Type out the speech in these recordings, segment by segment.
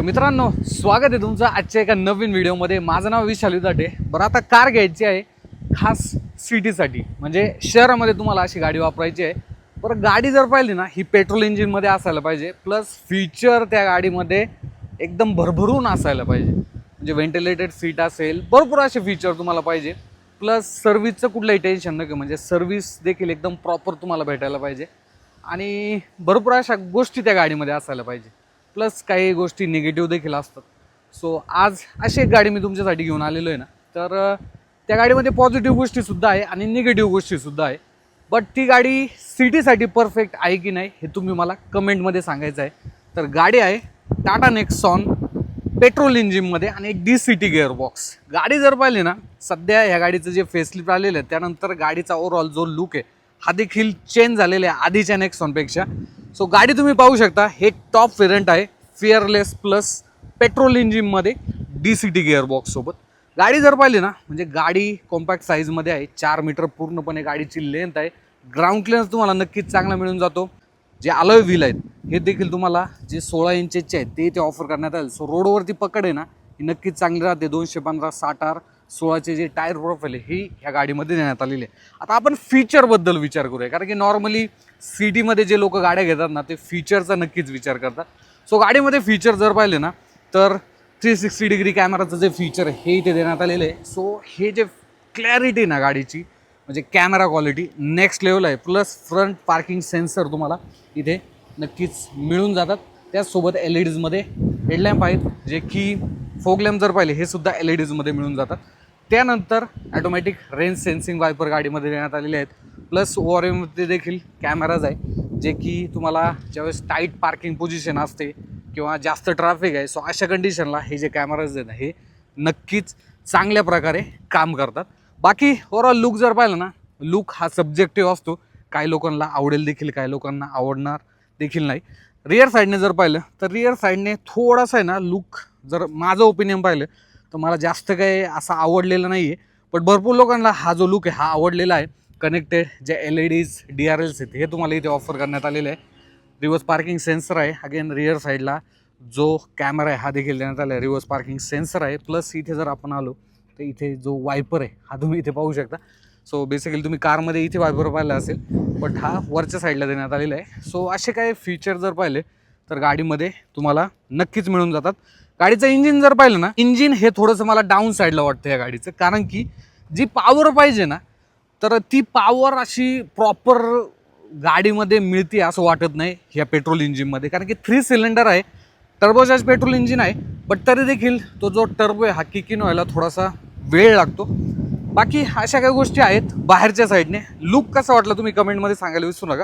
तर मित्रांनो स्वागत आहे तुमचं आजच्या एका नवीन व्हिडिओमध्ये. माझं नाव विशाल विदाटे. बरं आता कार घ्यायची आहे खास सिटीसाठी. म्हणजे शहरामध्ये तुम्हाला अशी गाडी वापरायची आहे. बरं गाडी जर पाहिली ना ही पेट्रोल इंजिनमध्ये असायला पाहिजे. प्लस फीचर त्या गाडीमध्ये एकदम भरभरून असायला पाहिजे. म्हणजे व्हेंटिलेटेड सीट असेल भरपूर असे फीचर तुम्हाला पाहिजे. प्लस सर्व्हिसचं कुठलंही टेन्शन नको म्हणजे सर्व्हिस देखील एकदम प्रॉपर तुम्हाला भेटायला पाहिजे. आणि भरपूर अशा गोष्टी त्या गाडीमध्ये असायला पाहिजे. प्लस काही गोष्टी निगेटिव्ह देखील असतात. सो आज अशी एक गाडी मी तुमच्यासाठी घेऊन आलेलो आहे ना. तर त्या गाडीमध्ये पॉझिटिव्ह गोष्टीसुद्धा आहे आणि निगेटिव्ह गोष्टीसुद्धा आहे. बट ती गाडी सिटीसाठी परफेक्ट आहे की नाही हे तुम्ही मला कमेंटमध्ये सांगायचं आहे. तर गाडी आहे टाटा नेक्सॉन पेट्रोल इंजिनमध्ये आणि एक डी सी टी गिअरबॉक्स. गाडी जर पाहिली ना सध्या ह्या गाडीचं जे फेसलिफ्ट आलेलं आहे त्यानंतर गाडीचा ओव्हरऑल जो लुक आहे हा देखील चेंज झालेला आहे आधीच्या नेक्सॉनपेक्षा सो गाडी तुम्ही पाहू शकता हे टॉप वेरियंट आहे फिअरलेस प्लस पेट्रोल इंजिनमध्ये डी सी टी गिअरबॉक्ससोबत गाडी जर पाहिली ना म्हणजे गाडी कॉम्पॅक्ट साईजमध्ये आहे चार मीटर पूर्णपणे गाडीची लेंथ आहे. ग्राउंड क्लिअरन्स तुम्हाला नक्कीच चांगला मिळून जातो. जे अलॉय व्हील आहेत हे देखील तुम्हाला जे सोळा इंचेसचे आहेत ते ते ऑफर करण्यात आले. सो रोडवरती पकड आहे ना ही नक्कीच चांगली राहते दोनशे पंधरा साठ आर सोळाचे जे टायर प्रोफाईल आहे ही ह्या गाडीमध्ये देण्यात आलेली आहे. आता आपण फीचरबद्दल विचार करूया कारण की नॉर्मली सिटीमध्ये जे लोक गाड्या घेतात ना ते फीचरचा नक्कीच विचार करतात. सो गाडीमध्ये फीचर जर पाहिले ना तर थ्री सिक्स्टी डिग्री कॅमेराचं जे फीचर हे इथे देण्यात आलेलं आहे. सो हे जे क्लॅरिटी ना गाडीची म्हणजे कॅमेरा क्वालिटी नेक्स्ट लेवल आहे. प्लस फ्रंट पार्किंग सेन्सर तुम्हाला इथे नक्कीच मिळून जातात. त्याचसोबत एल ई डीजमध्ये हेडलॅम्प आहेत जे की फोग लॅम्प जर पाहिले हे सुद्धा एल ई डीजमध्ये मिळून जातात. त्यानंतर ॲटोमॅटिक रेंज सेन्सिंग वायपर गाडीमध्ये देण्यात आलेले आहेत. प्लस ओआरएममध्ये देखील कॅमेराज आहे जे की तुम्हाला ज्यावेळेस टाईट पार्किंग पोझिशन असते किंवा जास्त ट्रॅफिक आहे सो अशा कंडिशनला हे जे कॅमेराज आहेत हे नक्कीच चांगल्या प्रकारे काम करतात. बाकी ओवरऑल लुक जर पाहिलं ना लुक हा सब्जेक्टिव्ह असतो. काही लोकांना आवडेल देखील काही लोकांना आवडणार देखील नाही. रिअर साईडने जर पाहिलं तर रिअर साईडने थोडासा आहे ना लुक जर माझं ओपिनियन पाहिलं तर मला जास्त काही असं आवडलेलं नाही आहे पण भरपूर लोकांना हा जो लुक आहे हा आवडलेला आहे. कनेक्टेड जे L E Ds D R Ls आहेत हे तुम्हाला इथे ऑफर करण्यात आलेलं आहे. रिवर्स पार्किंग सेन्सर आहे. अगेन रिअर साईडला जो कॅमेरा आहे हा देखील देण्यात आला आहे. रिवर्स पार्किंग सेन्सर आहे. प्लस इथे जर आपण आलो तर इथे जो वायपर आहे हा तुम्ही इथे पाहू शकता. सो बेसिकली तुम्ही कारमध्ये इथे वायपर पाहिला असेल बट हा वरच्या साईडला देण्यात आलेला आहे. सो असे काही फीचर जर पाहिले तर गाडीमध्ये तुम्हाला नक्कीच मिळून जातात. गाडीचं इंजिन जर पाहिलं ना इंजिन हे थोडंसं मला डाऊन साईडला वाटतं या गाडीचं. कारण की जी पॉवर पाहिजे ना तर ती पॉवर अशी प्रॉपर गाडीमध्ये मिळते असं वाटत नाही ह्या पेट्रोल इंजिनमध्ये कारण की थ्री सिलेंडर आहे टर्बोचार्ज पेट्रोल इंजिन आहे बट तरी देखील तो जो टर्बो आहे हा किकिन व्हायला थोडासा वेळ लागतो. बाकी अशा काही गोष्टी आहेत बाहेरच्या साईडने लुक कसा वाटला तुम्ही कमेंटमध्ये सांगायला विसरू नका.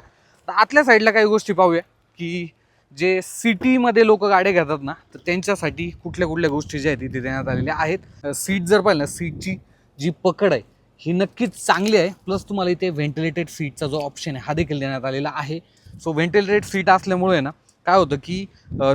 तर आतल्या साईडला काही गोष्टी पाहूया की जे सिटीमध्ये लोक गाड्या घेतात ना तर त्यांच्यासाठी कुठल्या कुठल्या गोष्टी ज्या आहेत तिथे देण्यात आलेल्या आहेत. सीट जर पाहिलं ना सीटची जी पकड आहे ही नक्कीच चांगली आहे. प्लस तुम्हाला इथे व्हेंटिलेटेड सीटचा जो ऑप्शन आहे हा देखील देण्यात आलेला आहे. सो व्हेंटिलेटेड सीट असल्यामुळे ना काय होतं की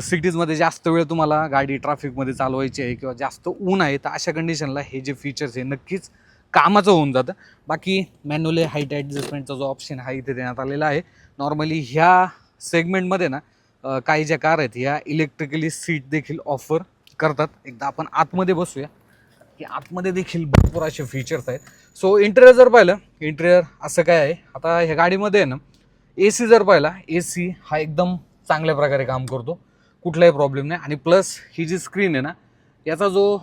सिटीजमध्ये जास्त वेळ तुम्हाला गाडी ट्रॅफिकमध्ये चालवायची आहे किंवा जास्त ऊन आहे तर अशा कंडिशनला हे जे फीचर्स आहे नक्कीच कामाचं होऊन जातं. बाकी मॅन्युअली हाईट ॲडजस्टमेंटचा जो ऑप्शन हा इथे देण्यात आलेला आहे. नॉर्मली ह्या सेगमेंटमध्ये ना काही ज्या कार आहेत ह्या इलेक्ट्रिकली सीट देखील ऑफर करतात. एकदा आपण आतमध्ये बसूया. की आतमध्ये देखील भरपूर असे फीचर्स आहेत. सो इंटेरियर जर पाहिलं इंटेरियर असं काय आहे? आता ह्या गाडीमध्ये आहे ना ए सी जर पाहिला ए सी हा एकदम चांगल्या प्रकारे काम करतो. कुठलाही प्रॉब्लेम नाही. आणि प्लस ही जी स्क्रीन आहे ना याचा जो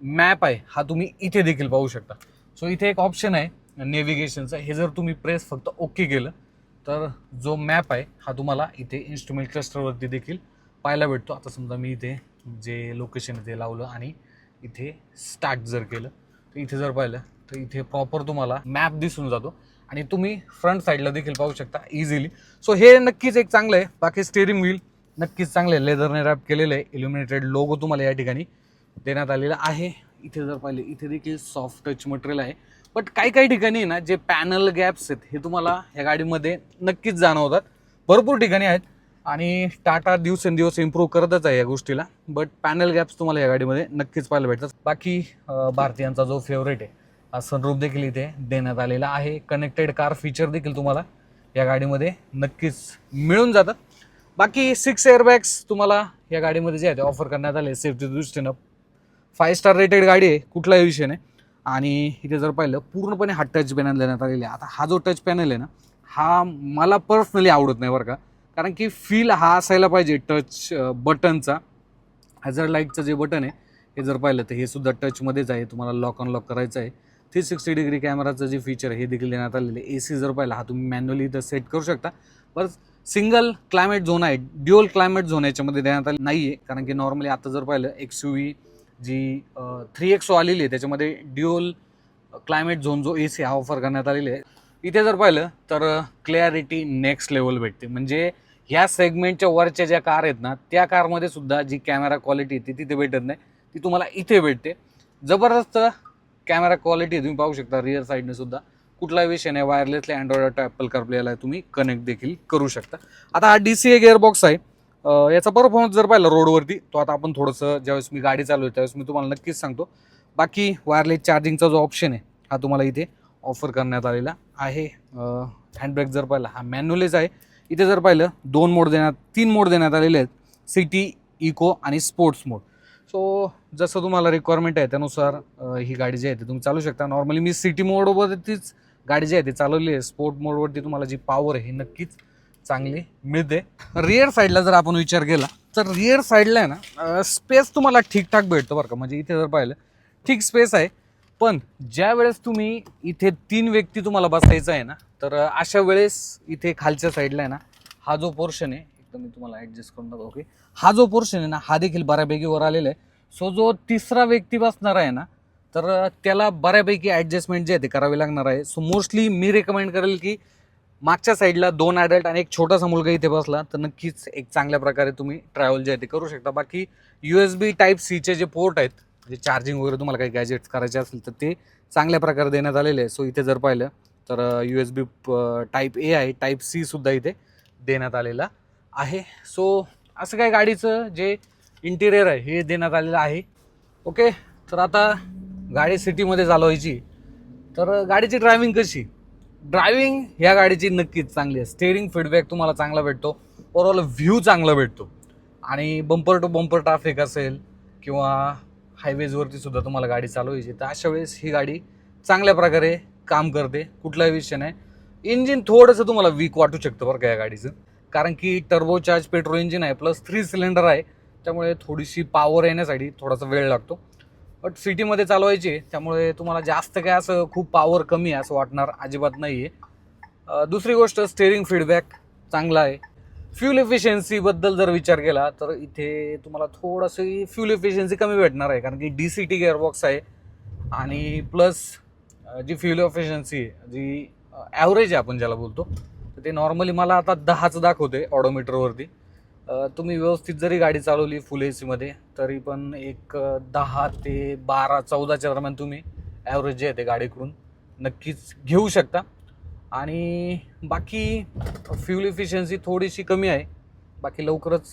मॅप आहे हा तुम्ही इथे देखील पाहू शकता. सो इथे एक ऑप्शन आहे नेव्हिगेशनचं हे जर तुम्ही प्रेस फक्त ओके केलं तर जो मॅप आहे हा तुम्हाला इथे इन्स्ट्रुमेंट क्लस्टरवरती देखील पाहायला भेटतो. आता समजा मी इथे जे लोकेशन ते लावलं आणि इथे स्टार्ट जर केलं तर इथे जर पाहिलं तर इथे प्रॉपर तुम्हाला मॅप दिसून जातो. आणि तुम्ही फ्रंट साईडला देखील पाहू शकता इझिली सो हे नक्कीच एक चांगलं आहे. बाकी स्टेअरिंग व्हील नक्कीच चांगलं आहे. लेदरने रॅप केलेलं आहे. इल्युमिनेटेड लोगो तुम्हाला या ठिकाणी देण्यात आलेला आहे. इथे जर पाहिले इथे देखील सॉफ्ट टच मटेरियल आहे. बट काही काही ठिकाणी ना जे पॅनल गॅप्स आहेत हे तुम्हाला या गाडीमध्ये नक्कीच जाणवतात. भरपूर ठिकाणी आहेत आणि टाटा दिवसेंदिवस इम्प्रूव्ह करतच आहे या गोष्टीला. बट पॅनल गॅप्स तुम्हाला या गाडीमध्ये नक्कीच पाहायला भेटतात. बाकी भारतीयांचा जो फेवरेट आहे हा सनरूफ देखील इथे देण्यात आलेला आहे. कनेक्टेड कार फीचर देखील तुम्हाला या गाडीमध्ये नक्कीच मिळून जातात बाकी सिक्स एअरबॅग्स तुम्हाला या गाडीमध्ये जे आहे ते ऑफर करण्यात आले सेफ्टी दृष्टीनं. फाय स्टार रेटेड गाडी आहे कुठलाही विषय नाही. आणि इथे जर पाहिलं पूर्णपणे हा टच पॅनल देण्यात आलेला आहे. आता हा जो टच पॅनल आहे ना हा मला पर्सनली आवडत नाही बरं का. कारण की फील हा असायला पाहिजे टच बटनचा हॅझर लाईटचं जे बटन आहे हे जर पाहिलं तर हे सुद्धा टचमध्येच आहे. तुम्हाला लॉक अनलॉक करायचं आहे. थ्री सिक्स्टी डिग्री कॅमेराचं जे फीचर आहे हे देखील देण्यात आलेलं आहे. ए सी जर पाहिलं हा तुम्ही मॅन्युअली इथं सेट करू शकता. बरं सिंगल क्लायमेट झोन आहे. ड्युअल क्लायमेट झोन याच्यामध्ये देण्यात आले नाही आहे कारण की नॉर्मली आता जर पाहिलं X U V G three X O आलेली आहे त्याच्यामध्ये ड्युअल क्लायमेट झोन जो ए सी हा ऑफर करण्यात आलेली आहे. इथे जर पाहिलं तर क्लॅरिटी नेक्स्ट लेवल भेटते. म्हणजे ह्या सेगमेंटच्या वरच्या ज्या कार आहेत ना त्या कारमध्ये सुद्धा जी कॅमेरा क्वालिटी ती तिथे भेटत नाही. ती तुम्हाला इथे भेटते. जबरदस्त कॅमेरा क्वालिटी तुम्ही पाहू शकता रिअर साईडने सुद्धा. कुठलाही विषय नाही वायरलेसली अँड्रॉइड ॲपल कारप्लेला तुम्ही कनेक्ट देखील करू शकता. आता हा डी सी ए गिअरबॉक्स आहे. याचा परफॉर्मन्स जर पाहिला रोडवरती तो आता आपण थोडंसं ज्यावेळेस मी गाडी चालवते त्यावेळेस मी तुम्हाला नक्कीच सांगतो. बाकी वायरलेस चार्जिंगचा जो ऑप्शन आहे हा तुम्हाला इथे ऑफर करण्यात आलेला आहे. हँडब्रेक जर पाहिला हा मॅन्युअलीच आहे. इथे जर पाहिलं दोन मोड देण्यात तीन मोड देण्यात आलेले आहेत. सिटी इको आणि स्पोर्ट्स मोड सो जसं तुम्हाला रिक्वायरमेंट आहे त्यानुसार ही गाडी जी आहे ती तुम्ही चालू शकता. नॉर्मली मी सिटी मोडवरतीच गाडी जी आहे ती चालवली आहे. स्पोर्ट मोडवरती तुम्हाला जी पॉवर आहे ही नक्कीच चांगली. मिळते. रिअर साईडला जर आपण विचार केला तर रिअर साईडला आहे ना स्पेस तुम्हाला ठीकठाक भेटतो बरं का. म्हणजे इथे जर पाहिलं ठीक स्पेस आहे. पण ज्या वेळेस तुम्ही इथे तीन व्यक्ती तुम्हाला बसायचं आहे ना तर अशा वेळेस इथे खालच्या साईडला आहे ना हा जो पोर्शन आहे एकदम मी तुम्हाला ॲडजस्ट करून टाकतो ओके हा जो पोर्शन आहे ना हा देखील बऱ्यापैकी वर आलेला आहे. सो जो तिसरा व्यक्ती बसणार आहे ना तर त्याला बऱ्यापैकी ॲडजस्टमेंट जे आहे ते करावी लागणार आहे. सो मोस्टली मी रेकमेंड करेल की मागच्या साईडला दोन ॲडल्ट आणि एक छोटासा मुलगा इथे बसला तर नक्कीच एक चांगल्या प्रकारे तुम्ही ट्रॅव्हल जे आहे ते करू शकता. बाकी यू एस बी टाईप सीचे जे पोर्ट आहेत जे चार्जिंग वगैरे तुम्हाला काही गॅजेट्स करायचे असेल तर ते चांगल्या प्रकारे देण्यात आलेले आहे. सो इथे जर पाहिलं तर U S B type A आहे टाईप सी सुद्धा इथे देण्यात आलेला आहे. सो असं काय गाडीचं जे इंटिरियर आहे हे देण्यात आलेलं आहे. ओके तर आता गाडी सिटीमध्ये चालवायची. तर गाडीची ड्रायव्हिंग कशी? ड्रायव्हिंग ह्या गाडीची नक्कीच चांगली आहे. स्टेअरिंग फीडबॅक तुम्हाला चांगला भेटतो. ओव्हरऑल व्ह्यू चांगला भेटतो. आणि बंपर टू बंपर ट्रॅफिक असेल किंवा हायवेजवरती सुद्धा तुम्हाला गाडी चालवायची तर अशा वेळेस ही गाडी चांगल्या प्रकारे काम करते. कुठलाही विषय नाही. इंजिन थोडंसं तुम्हाला वीक वाटू शकतं बरं का या गाडीचं. कारण की टर्बोचार्ज पेट्रोल इंजिन आहे प्लस थ्री सिलेंडर आहे. त्यामुळे थोडीशी पॉवर येण्यासाठी थोडासा वेळ लागतो. बट सिटीमध्ये चालवायची त्यामुळे तुम्हाला जास्त काय असं खूप पॉवर कमी आहे असं वाटणार अजिबात नाही आहे दुसरी गोष्ट स्टेअरिंग फीडबॅक चांगला आहे. फ्यूल एफिशियन्सीबद्दल जर विचार केला तर इथे तुम्हाला थोडंसं फ्यूल इफिशियन्सी कमी भेटणार आहे कारण की डी सी टी गेअरबॉक्स आहे. आणि प्लस जी फ्यूल इफिशियन्सी आहे जी ॲव्हरेज आहे आपण ज्याला बोलतो तर ते नॉर्मली मला आता दहाच दाखवते ऑडोमीटरवरती तुम्ही व्यवस्थित जरी गाडी चालवली फुल ए सीमध्ये तरी पण एक दहा ते बारा चौदाच्या दरम्यान तुम्ही ॲव्हरेज जे आहे ते गाडीकडून नक्कीच घेऊ शकता. आणि बाकी फ्यूल इफिशियन्सी थोडीशी कमी आहे. बाकी लवकरच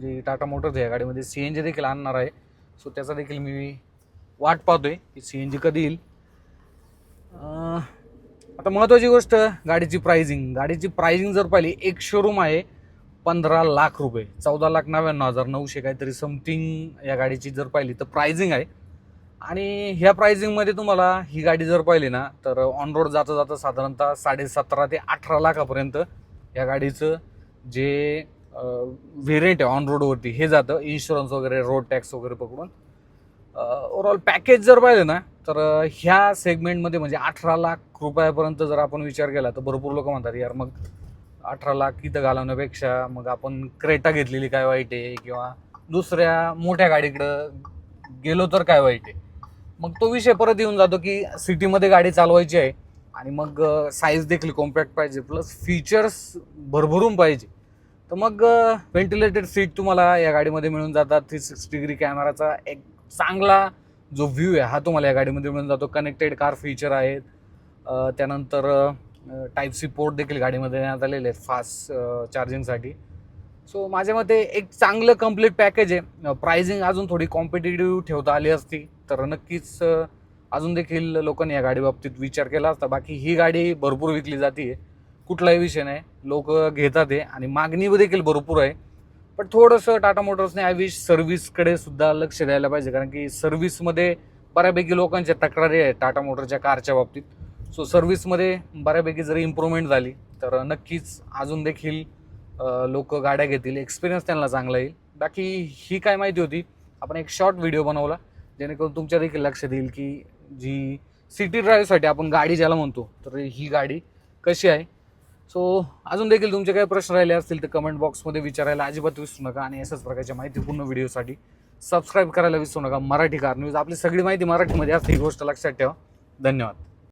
जी टाटा मोटर्स आहे या गाडीमध्ये सी एन जी देखील आणणार आहे. सो त्याचा देखील मी वाट पाहतो आहे की सी एन जी कधी येईल. आता महत्त्वाची गोष्ट गाडीची प्राइजिंग गाडीची प्राइजिंग जर पाहिली एक शोरूम आहे. पंधरा लाख रुपये चौदा लाख नव्याण्णव हजार नऊशे काहीतरी समथिंग या गाडीची जर पाहिली तर प्रायझिंग आहे. आणि ह्या प्रायझिंगमध्ये तुम्हाला ही गाडी जर पाहिली ना तर ऑन रोड जाता जाता साधारणतः साडेसतरा ते अठरा लाखापर्यंत या गाडीचं जे व्हेरियंट आहे ऑन रोडवरती हे जातं. इन्शुरन्स वगैरे रोड टॅक्स वगैरे पकडून. ओवरऑल पॅकेज जर पाहिलं ना तर ह्या सेगमेंटमध्ये म्हणजे अठरा लाख रुपयापर्यंत जर आपण विचार केला तर भरपूर लोक म्हणतात यार मग अठरा लाख इथं घालवण्यापेक्षा मग आपण क्रेटा घेतलेली काय वाईट आहे? किंवा दुसऱ्या मोठ्या गाडीकडं गेलो तर काय वाईट आहे? मग तो विषय परत येऊन जातो की सिटीमध्ये गाडी चालवायची आहे आणि मग साईज देखील कॉम्पॅक्ट पाहिजे प्लस फीचर्स भरभरून पाहिजे. तर मग व्हेंटिलेटेड सीट तुम्हाला या गाडीमध्ये मिळून जातात. थ्री सिक्स्टी डिग्री कॅमेराचा एक चांगला जो व्ह्यू आहे हा तुम्हाला या गाडीमध्ये मिळून जातो. कनेक्टेड कार फीचर आहेत. त्यानंतर टाईप सी पोर्ट देखील गाडीमध्ये देण्यात आलेले आहेत फास्ट चार्जिंगसाठी. सो माझ्या मते एक चांगलं कंप्लीट पॅकेज आहे. प्राइसिंग अजून थोडी कॉम्पिटेटिव्ह ठेवता आली असती तर नक्कीच अजून देखील लोकांनी या गाडीबाबतीत विचार केला असता. बाकी ही गाडी भरपूर विकली जाते कुठलाही विषय नाही. लोक घेतात आहे आणि मागणी देखील भरपूर आहे. पण थोडंसं टाटा मोटर्सने आय विश सर्व्हिसकडे सुद्धा लक्ष द्यायला पाहिजे. कारण की सर्व्हिसमध्ये बऱ्यापैकी लोकांच्या तक्रारी आहेत टाटा मोटरच्या कारच्या बाबतीत. सो सर्व्हिसमध्ये बऱ्यापैकी जरी इम्प्रूव्हमेंट झाली तर नक्कीच अजून देखील लोक गाड्या घेतील एक्सपिरियन्स त्यांना चांगला येईल. बाकी ही काय माहिती होती आपण एक शॉर्ट व्हिडिओ बनवला जेणेकरून तुमच्या देखील लक्षात येईल की जी सिटी ड्राईव्हसाठी आपण गाडी ज्याला म्हणतो तर ही गाडी कशी आहे. सो अजून देखील तुमचे काही प्रश्न राहिले असतील तर कमेंट बॉक्समध्ये विचारायला अजिबात विसरू नका आणि अशाच प्रकारच्या माहितीपूर्ण व्हिडिओसाठी सबस्क्राईब करायला विसरू नका. मराठी कार न्यूज आपली सगळी माहिती मराठीमध्ये असते ही गोष्ट लक्षात ठेवा. धन्यवाद.